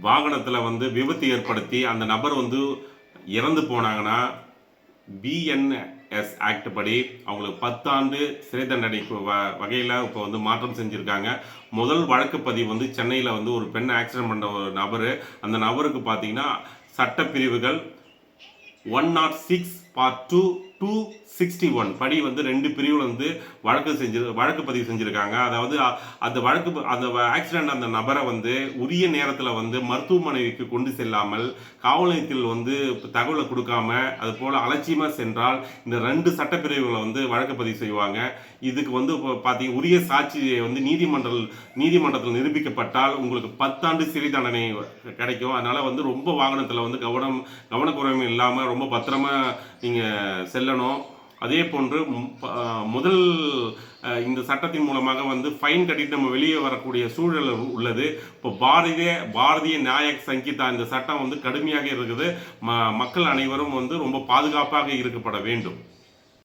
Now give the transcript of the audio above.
வாகனத்தில் வந்து விபத்து ஏற்படுத்தி அந்த நபர் வந்து இறந்து போனாங்கன்னா பிஎன்எஸ் ஆக்ட் படி அவங்களுக்கு பத்தாண்டு சிறை தண்டனை வகையில் இப்போ வந்து மாற்றம் செஞ்சுருக்காங்க. முதல் வழக்கு பதிவு வந்து சென்னையில் வந்து ஒரு பெண் ஆக்சிடென்ட் பண்ண ஒரு நபர். அந்த நபருக்கு பார்த்தீங்கன்னா சட்டப்பிரிவுகள் one nought six part two two sixty one படி வந்து ரெண்டு பிரிவில் வந்து வழக்கு செஞ்சு வழக்கு பதிவு செஞ்சுருக்காங்க. அதாவது அந்த வழக்கு அந்த ஆக்சிடெண்ட் அந்த நபரை வந்து உரிய நேரத்தில் வந்து மருத்துவமனைக்கு கொண்டு செல்லாமல் காவல் நிலையத்தில் வந்து தகவலை கொடுக்காம அது போல் அலட்சியமாக சென்றால் இந்த ரெண்டு சட்டப்பிரிவுகளை வந்து வழக்கு பதிவு செய்வாங்க. இதுக்கு வந்து இப்போ பார்த்தீங்க உரிய சாட்சியை வந்து நீதிமன்ற நீதிமன்றத்தில் நிரூபிக்கப்பட்டால் உங்களுக்கு பத்தாண்டு சிறை தண்டனை கிடைக்கும். அதனால் வந்து ரொம்ப வாகனத்தில் வந்து கவனம் கவனக்குறைவு இல்லாமல் ரொம்ப பத்திரமா நீங்கள் செல்லணும். அதே போன்று முதல் இந்த சட்டத்தின் மூலமாக வந்து ஃபைன் கட்டிட்டு நம்ம வெளியே வரக்கூடிய சூழல் உள்ளது. இப்போ பாரதிய பாரதிய நாயக் சங்கீதா இந்த சட்டம் வந்து கடுமையாக இருக்குது. ம மக்கள் அனைவரும் வந்து ரொம்ப பாதுகாப்பாக இருக்கப்பட வேண்டும்.